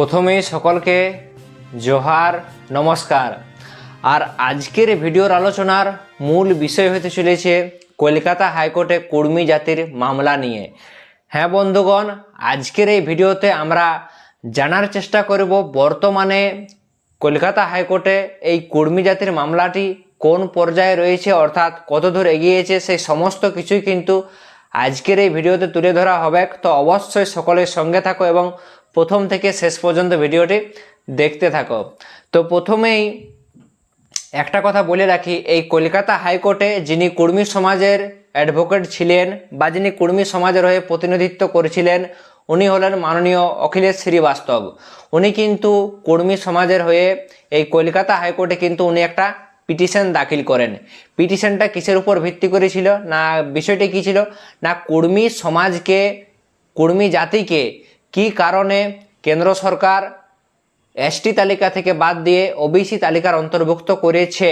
প্রথমেই সকলকে জোহার, নমস্কার। আর আজকের ভিডিওর আলোচনার মূল বিষয় হতে চলেছে কলকাতা হাইকোর্টে কুর্মী জাতির মামলা নিয়ে। হ্যাঁ বন্ধুগণ, আজকের এই ভিডিওতে আমরা জানার চেষ্টা করব বর্তমানে কলকাতা হাইকোর্টে এই কুর্মী জাতির মামলাটি কোন পর্যায়ে রয়েছে, অর্থাৎ কত দূর এগিয়েছে, সেই সমস্ত কিছুই কিন্তু আজকের এই ভিডিওতে তুলে ধরা হবে। তো অবশ্যই সকলের সঙ্গে থাকো এবং প্রথম থেকে শেষ পর্যন্ত ভিডিওটি দেখতে থাকো। তো প্রথমেই একটা কথা বলে রাখি, এই কলকাতা হাইকোর্টে যিনি কুর্মী সমাজের অ্যাডভোকেট ছিলেন বা যিনি কুর্মী সমাজের হয়ে প্রতিনিধিত্ব করেছিলেন, উনি হলেন মাননীয় অখিলেশ শ্রীবাস্তব। উনি কিন্তু কুর্মী সমাজের হয়ে এই কলকাতা হাইকোর্টে কিন্তু উনি একটা পিটিশন দাখিল করেন। পিটিশনটা কিসের উপর ভিত্তি করেছিল না বিষয়টি কী ছিল, না কুর্মী সমাজকে, কুর্মী জাতিকে কি কারণে কেন্দ্র সরকার এসটি তালিকা থেকে বাদ দিয়ে ওবিসি তালিকার অন্তর্ভুক্ত করেছে?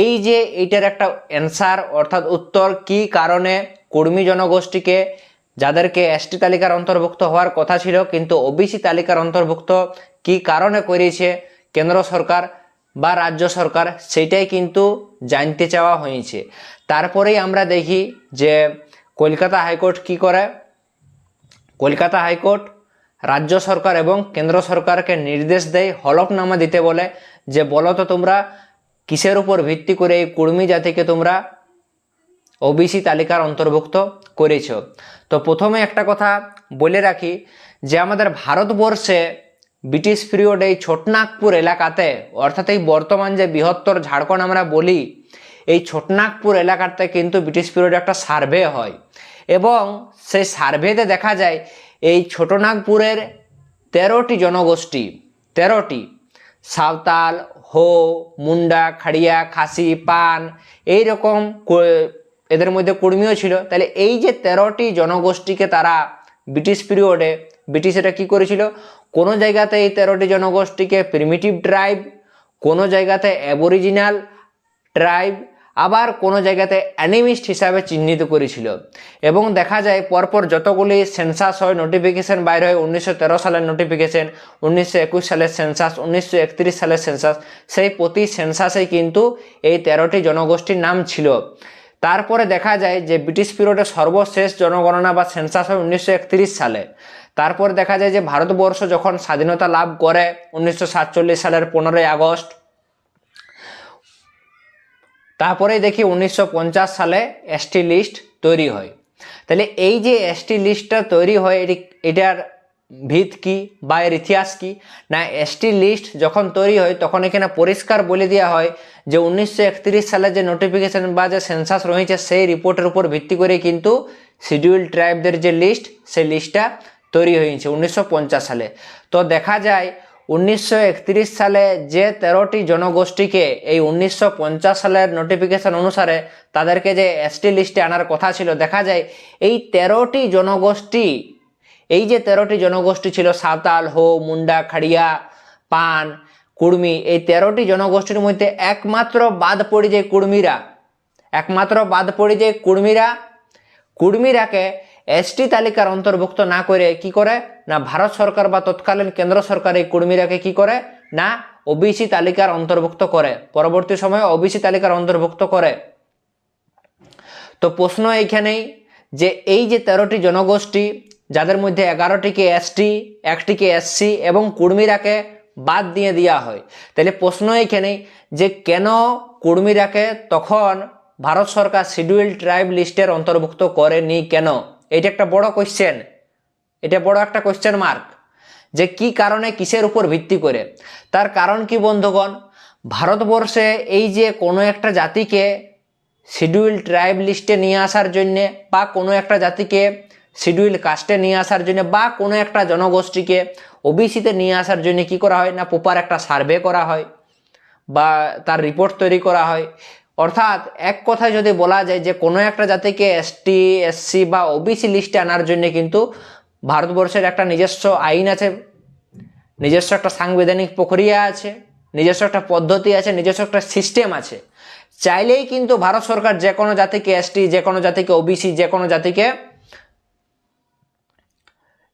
এই যে এইটার একটা অ্যান্সার অর্থাৎ উত্তর, কি কারণে কর্মী জনগোষ্ঠীকে, যাদেরকে এসটি তালিকার অন্তর্ভুক্ত হওয়ার কথা ছিল, কিন্তু ওবিসি তালিকার অন্তর্ভুক্ত কি কারণে করেছে কেন্দ্র সরকার বা রাজ্য সরকার, সেটাই কিন্তু জানতে চাওয়া হয়েছে। তারপরেই আমরা দেখি যে কলকাতা হাইকোর্ট কি করে? কলকাতা হাইকোর্ট রাজ্য সরকার এবং কেন্দ্র সরকারকে নির্দেশ দেয়, হলফনামা দিতে বলে যে, বলো তো তোমরা কিসের উপর ভিত্তি করে এই কুর্মী জাতিকে তোমরা ওবিসি তালিকার অন্তর্ভুক্ত করেছ? তো প্রথমে একটা কথা বলে রাখি যে, আমাদের ভারতবর্ষে ব্রিটিশ পিরিয়ড এই ছোটনাগপুর এলাকাতে, অর্থাৎ এই বর্তমান যে বৃহত্তর ঝাড়খণ্ড আমরা বলি, এই ছোটনাগপুর এলাকাতে কিন্তু ব্রিটিশ পিরিয়ডে একটা সার্ভে হয়। এবং সেই সার্ভেতে দেখা যায় এই ছোটনাগপুরের তেরোটি জনগোষ্ঠী, তেরোটি। সাঁওতাল, হো, মুন্ডা, খাড়িয়া, খাসি, পান এই রকম এদের মধ্যে কর্মীও ছিল। তাহলে এই যে তেরোটি জনগোষ্ঠীকে তারা ব্রিটিশ পিরিয়ডে, ব্রিটিশ এটা কী করেছিল? কোনো জায়গাতে এই তেরোটি জনগোষ্ঠীকে প্রিমিটিভ ট্রাইব কোনো জায়গাতে অ্যাবরিজিনাল ট্রাইব আবার কোনো জায়গাতে অ্যানিমিস্ট হিসাবে চিহ্নিত করেছিল। এবং দেখা যায় পরপর যতগুলি সেন্সাস হয় নোটিফিকেশন বাইরে হয়, উনিশশো তেরো সালের নোটিফিকেশন উনিশশো একুশ সালের সেন্সাস, উনিশশো একত্রিশ সালের সেন্সাস, সেই প্রতি সেন্সাসেই কিন্তু এই তেরোটি জনগোষ্ঠীর নাম ছিল। তারপরে দেখা যায় যে ব্রিটিশ পিরিয়ডে সর্বশেষ জনগণনা বা সেন্সাস হয় উনিশশো একত্রিশ সালে। তারপর দেখা যায় যে ভারতবর্ষ যখন স্বাধীনতা লাভ করে, উনিশশো সাতচল্লিশ সালের পনেরোই আগস্ট তারপরেই দেখি উনিশশো পঞ্চাশ সালে এসটি লিস্ট তৈরি হয়। তাহলে এই যে এসটি লিস্টটা তৈরি হয়, এটি, এটার ভিত কি বা এর ইতিহাস কি? না এসটি লিস্ট যখন তৈরি হয়, তখন এখানে পরিষ্কার বলে দেওয়া হয় যে উনিশশো একত্রিশ সালে যে নোটিফিকেশন বা যে সেন্সাস রয়েছে, সেই রিপোর্টের উপর ভিত্তি করে কিন্তু শিডিউল ট্রাইবদের যে লিস্ট সেই লিস্টটা তৈরি হয়েছে উনিশশো পঞ্চাশ সালে। তো দেখা যায় উনিশশো সালে যে তেরোটি জনগোষ্ঠীকে এই উনিশশো পঞ্চাশ সালের নোটিফিকেশন অনুসারে তাদেরকে যে এসটি লিস্টে আনার কথা ছিল, দেখা যায় এই তেরোটি জনগোষ্ঠী, এই যে তেরোটি জনগোষ্ঠী ছিল, সাঁওতাল, হো, মুন্ডা, খাড়িয়া, পান কুর্মি এই তেরোটি জনগোষ্ঠীর মধ্যে একমাত্র বাদ পড়ে যায় কুর্মীরা একমাত্র বাদ পড়ে যায় কুর্মীরা কুর্মীরাকে এসটি তালিকার অন্তর্ভুক্ত না করে কি করে? না ভারত সরকার বা তৎকালীন কেন্দ্র সরকার এই কুর্মীরাকে কি করে? না ওবিসি তালিকার অন্তর্ভুক্ত করে। পরবর্তী সময়ে ওবিসি তালিকার অন্তর্ভুক্ত করে। তো প্রশ্ন এইখানেই যে এই যে তেরোটি জনগোষ্ঠী, যাদের মধ্যে এগারোটিকে এসটি একটিকে এসসি এবং কুর্মীরাকে বাদ দিয়ে দেওয়া হয়। তাহলে প্রশ্ন এইখানেই যে কেন কুর্মীরাকে তখন ভারত সরকার শিডিউল ট্রাইব লিস্টের অন্তর্ভুক্ত করেনি কেন? এটা একটা বড় কোশ্চেন এটা বড় একটা কোয়েশ্চেন মার্ক যে কি কারণে কিসের উপর ভিত্তি করে? তার কারণ কি বন্ধুগণ? ভারতবর্ষে এই যে কোনো একটা জাতিকে শিডিউল ট্রাইব লিস্টে নিয়ে আসার জন্যে বা কোনো একটা জাতিকে শিডিউল কাস্টে নিয়ে আসার জন্য বা কোনো একটা জনগোষ্ঠীকে ওবিসিতে নিয়ে আসার জন্য কি করা হয়? না প্রপার একটা সার্ভে করা হয় বা তার রিপোর্ট তৈরি করা হয়? অর্থাৎ এক কথায় যদি বলা যায় যে কোনো একটা জাতিকে এসটি এসসি বা ওবিসি লিস্টে আনার জন্য কিন্তু ভারতবর্ষের একটা নিজস্ব আইন আছে, নিজস্ব একটা সাংবিধানিক প্রক্রিয়া আছে, নিজস্ব একটা পদ্ধতি আছে, নিজস্ব একটা সিস্টেম আছে। চাইলেই কিন্তু ভারত সরকার যে কোনো জাতিকে এসটি যে কোনো জাতিকে ওবিসি যে কোনো জাতিকে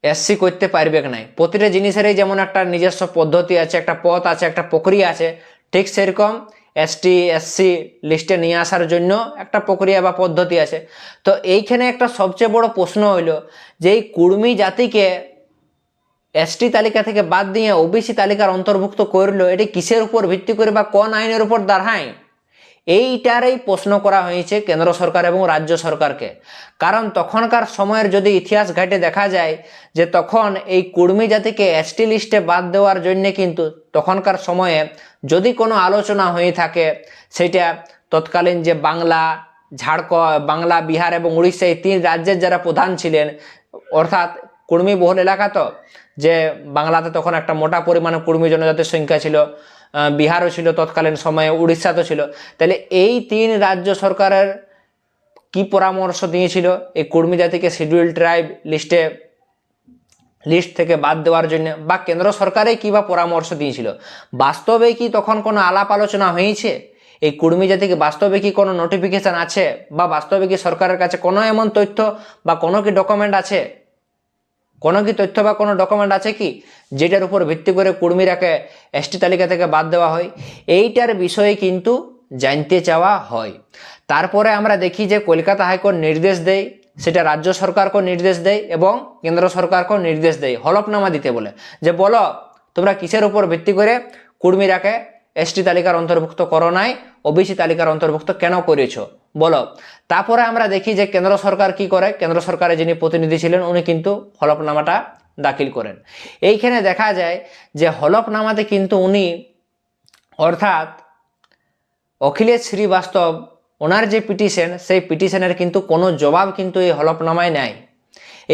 এসসি করতে পারবে নাই। প্রতিটা জিনিসেরই যেমন একটা নিজস্ব পদ্ধতি আছে, একটা পথ আছে, একটা প্রক্রিয়া আছে, ঠিক সেরকম এসটি এসসি লিস্টে নিয়ে আসার জন্য একটা প্রক্রিয়া বা পদ্ধতি আছে। তো এইখানে একটা সবচেয়ে বড় প্রশ্ন হইল যে এই কুর্মী জাতিকে এসটি তালিকা থেকে বাদ দিয়ে ওবিসি তালিকার অন্তর্ভুক্ত করল, এটি কিসের উপর ভিত্তি করে বা কোন আইনের উপর দাঁড়ায় এইটারই প্রশ্ন করা হয়েছে কেন্দ্র সরকার এবং রাজ্য সরকারকে। কারণ তখনকার সময়ের যদি ইতিহাস ঘাটে দেখা যায় যে তখন এই কুর্মী জাতিকে এসটি লিস্টে বাদ দেওয়ার জন্য কিন্তু তখনকার সময়ে যদি কোনো আলোচনা হয়ে থাকে, সেটা তৎকালীন যে বাংলা, ঝাড়খণ্ড, বাংলা, বিহার এবং উড়িষ্যা এই তিন রাজ্যের যারা প্রধান ছিলেন, অর্থাৎ কুর্মী বহুল এলাকা তো, যে বাংলাতে তখন একটা মোটা পরিমাণে কুর্মী জনজাতির সংখ্যা ছিল বিহারও ছিল, তৎকালীন সময়ে উড়িষ্যাতেও ছিল। তাহলে এই তিন রাজ্য সরকারের কি পরামর্শ দিয়েছিল? এই কুর্মী জাতিকে শিডিউল ট্রাইব লিস্টে লিস্ট থেকে বাদ দেওয়ার জন্য বা কেন্দ্র সরকারে কি বা পরামর্শ দিয়েছিল? বাস্তবে কি তখন কোনো আলাপ আলোচনা হয়েছে? এই কুর্মী জাতিকে বাস্তবে কি কোনো নোটিফিকেশন আছে? বা বাস্তবে কি সরকারের কাছে কোনো এমন তথ্য বা কোনো কি ডকুমেন্ট আছে? কোনো কি তথ্য বা কোনো ডকুমেন্ট আছে কি যেটার উপর ভিত্তি করে কুর্মীরাকে এসটি তালিকা থেকে বাদ দেওয়া হয়? এইটার বিষয়ে কিন্তু জানতে চাওয়া হয়। তারপরে আমরা দেখি যে কলকাতা হাইকোর্ট নির্দেশ দেয়, সেটা রাজ্য সরকারকেও নির্দেশ দেয় এবং কেন্দ্র সরকারকেও নির্দেশ দেয়। হলফনামা দিতে বলে যে, বলো, তোমরা কিসের উপর ভিত্তি করে কুর্মীরাকে এসটি তালিকার অন্তর্ভুক্ত করো নাই? ওবিসি তালিকার অন্তর্ভুক্ত কেন করেছ? বলো। তারপরে আমরা দেখি যে কেন্দ্র সরকার কি করে? কেন্দ্র সরকারের যিনি প্রতিনিধি ছিলেন, উনি কিন্তু হলফনামাটা দাখিল করেন। এইখানে দেখা যায় যে হলফনামাতে কিন্তু উনি অর্থাৎ অখিলেশ শ্রীবাস্তব, ওনার যে পিটিশন, সেই পিটিশনের কিন্তু কোনো জবাব কিন্তু এই হলফনামায় নেয়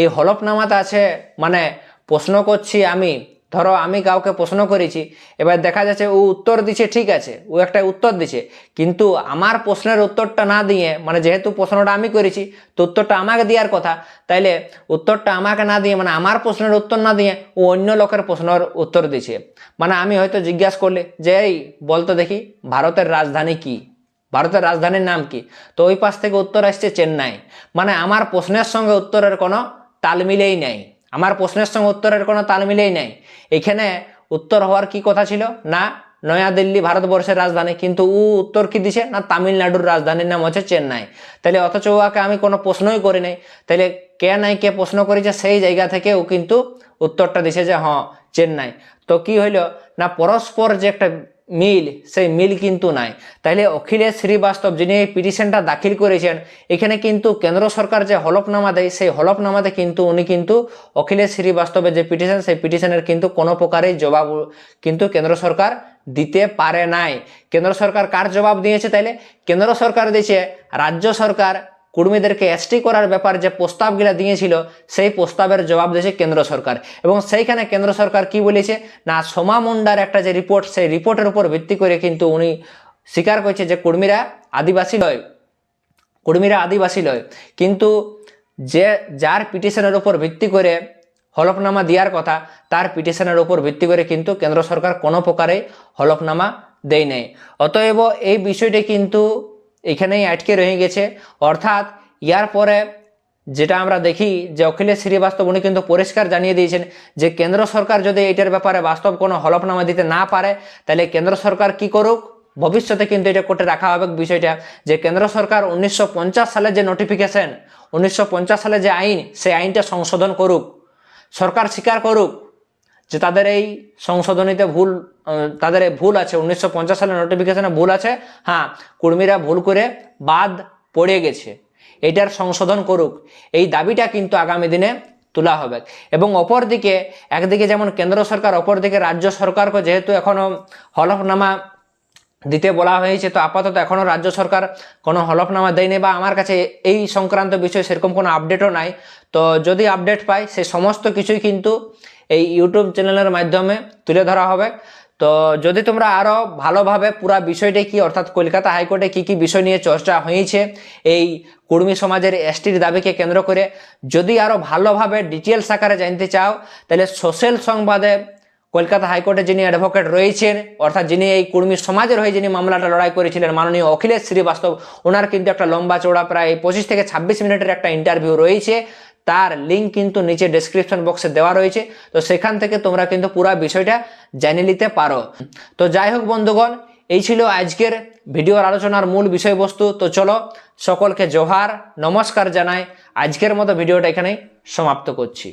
এই হলফনামাতে আছে মানে প্রশ্ন করছি আমি ধরো আমি কাউকে প্রশ্ন করেছি, এবার দেখা যাচ্ছে ও উত্তর দিচ্ছে ঠিক আছে, ও একটা উত্তর দিচ্ছে কিন্তু আমার প্রশ্নের উত্তরটা না দিয়ে মানে যেহেতু প্রশ্নটা আমি করেছি, তো উত্তরটা আমাকে দেওয়ার কথা, তাইলে উত্তরটা আমাকে না দিয়ে মানে আমার প্রশ্নের উত্তর না দিয়ে ও অন্য লোকের প্রশ্নের উত্তর দিচ্ছে মানে আমি হয়তো জিজ্ঞাসা করলে, যে এই বলতো দেখি, ভারতের রাজধানী কি? ভারতের রাজধানীর নাম কি? তো ওই পাশ থেকে উত্তর আসছে চেন্নাই। মানে আমার প্রশ্নের সঙ্গে উত্তরের কোনো তাল মিলেই নেই। আমার প্রশ্নের সঙ্গে উত্তরের কোনো তাল মিলেই নেই। এখানে উত্তর হওয়ার কি কথা ছিল? না, নয়াদিল্লি ভারতবর্ষের রাজধানী। কিন্তু ও উত্তর কি দিছে? না, তামিলনাড়ুর রাজধানীর নাম হচ্ছে চেন্নাই। তাহলে অথচ ওকে আমি কোনো প্রশ্নই করি নাই। তাহলে কে নাই কে প্রশ্ন করেছে সেই জায়গা থেকে ও কিন্তু উত্তরটা দিছে যে হ্যাঁ চেন্নাই। তো কি হইল? না, পরস্পর যে একটা মিল, সেই মিল কিন্তু নাই। তাহলে অখিলেশ শ্রীবাস্তব যিনি এই পিটিশনটা দাখিল করেছেন, এখানে কিন্তু কেন্দ্র সরকার যে হলফনামা দেয়, সেই হলফনামাতে কিন্তু উনি কিন্তু অখিলেশ শ্রীবাস্তবের যে পিটিশন, সেই পিটিশনের কিন্তু কোনো প্রকারের জবাব কিন্তু কেন্দ্র সরকার দিতে পারে নাই। কেন্দ্র সরকার কার জবাব দিয়েছে তাইলে? কেন্দ্র সরকার দিয়েছে, রাজ্য সরকার কুর্মীদেরকে এসটি করার ব্যাপার যে প্রস্তাবগুলো দিয়েছিল, সেই প্রস্তাবের জবাব দিয়েছে কেন্দ্র সরকার। এবং সেইখানে কেন্দ্র সরকার কি বলেছে? না, সোমা মুন্ডার একটা যে রিপোর্ট সেই রিপোর্টের উপর ভিত্তি করে কিন্তু উনি স্বীকার করছে যে কুর্মীরা আদিবাসী নয়। কুর্মীরা আদিবাসী নয়। কিন্তু যে, যার পিটিশনের উপর ভিত্তি করে হলফনামা দেওয়ার কথা, তার পিটিশনের উপর ভিত্তি করে কিন্তু কেন্দ্র সরকার কোনো প্রকারে হলফনামা দেয় নেই। অতএব এই বিষয়টি কিন্তু এখানেই আটকে রয়ে গেছে। অর্থাৎ, ইয়ার পরে যেটা আমরা দেখি যে অখিলেশ শ্রীবাস্তব উনি কিন্তু পরিষ্কার জানিয়ে দিয়েছেন যে কেন্দ্র সরকার যদি এটার ব্যাপারে বাস্তব কোনো হলফনামা দিতে না পারে, তাহলে কেন্দ্র সরকার কি করুক? ভবিষ্যতে কিন্তু এটা কোর্টে রাখা হবে বিষয়টা যে কেন্দ্র সরকার উনিশশো সালে যে নোটিফিকেশন উনিশশো সালে যে আইন, সেই আইনটা সংশোধন করুক। সরকার স্বীকার করুক। যে তাদের এই সংশোধনীতে ভুল, তাদের ভুল আছে, উনিশশো সালের নোটিফিকেশনে ভুল আছে হ্যাঁ কর্মীরা ভুল করে বাদ পড়ে গেছে। এটার সংশোধন করুক। এই দাবিটা কিন্তু আগামী দিনে তোলা হবে। এবং অপরদিকে, একদিকে যেমন কেন্দ্র সরকার, অপরদিকে রাজ্য সরকারকে যেহেতু এখনও হলফনামা দিতে বলা হয়েছে, তো আপাতত এখনও রাজ্য সরকার কোনো হলফনামা দেয়নি বা আমার কাছে এই সংক্রান্ত বিষয়ে সেরকম কোনো আপডেটও নাই। তো যদি আপডেট পাই সে সমস্ত কিছুই কিন্তু এই ইউটিউব চ্যানেলের মাধ্যমে তুলে ধরা হবে। তো যদি তোমরা আরও ভালোভাবে পুরা বিষয়টি কি, অর্থাৎ কলকাতা হাইকোর্টে কি কি বিষয় নিয়ে চর্চা হয়েছে, এই কুর্মী সমাজের এসটির দাবিকে কেন্দ্র করে যদি আরও ভালোভাবে ডিটেলস আকারে জানতে চাও, তাহলে সোশ্যাল সংবাদে কলকাতা হাইকোর্টে যিনি অ্যাডভোকেট রয়েছেন, অর্থাৎ যিনি এই কুর্মী সমাজের হয়ে যিনি মামলাটা লড়াই করেছিলেন, মাননীয় অখিলেশ শ্রীবাস্তব, ওনার কিন্তু একটা লম্বা চৌড়া প্রায় পঁচিশ থেকে ছাব্বিশ মিনিটের একটা ইন্টারভিউ রয়েছে। তার লিঙ্ক কিন্তু নিচে ডেসক্রিপশন বক্সে দেওয়া রয়েছে। তো সেখান থেকে তোমরা কিন্তু পুরো বিষয়টা জেনে নিতে পারো। তো যাই হোক বন্ধুগণ, এই ছিল আজকের ভিডিওর আলোচনার মূল বিষয়বস্তু। তো চলো, সকলকে জোহার, নমস্কার জানাই। আজকের মতো ভিডিওটা এখানেই সমাপ্ত করছি।